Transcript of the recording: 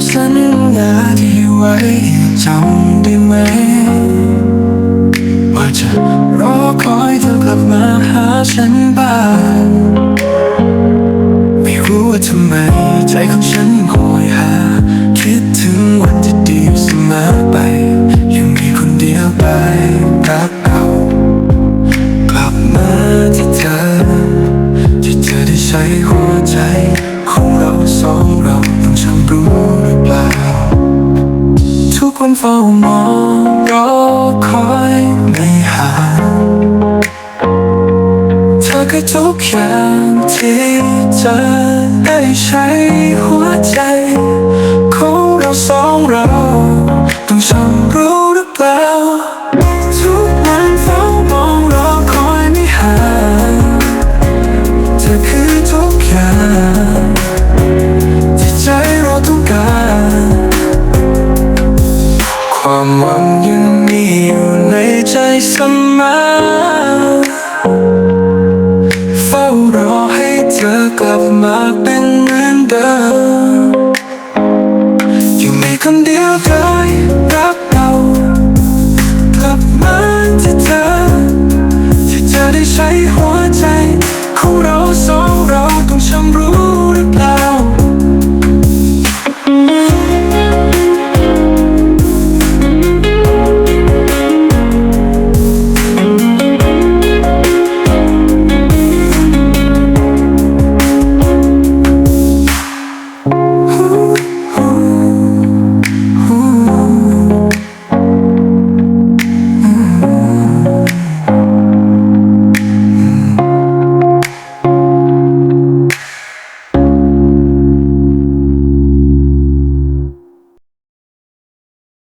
ำสัญญาที่ไว้จำได้ไหม ว่าจะรอคอยเธอกลับมาหาฉันบ้างไม่รู้ว่าทำไม ใจของฉันคอยหา คิดถึงวันที่ดีเสมอไป ยังมีคนเดียวไปรักเอา กลับมาที่เธอ ที่เธอได้ใช้หัวใจ ของเราสองเราต้องช่างรู้หรือเปล่า ทุกคนเฝ้ามองรอคอยไม่หา เธอคือทุกอย่างที่จะได้ใช้หัวใจ ของเราสองเราต้องช่างรู้หรือเปล่า รอให้เธอกลับมาเป็นเหมือนเดิมอยู่มีคนเดียวได้รับเรากลับมาที่เธอที่เธอได้ใช้หัวใจของเรา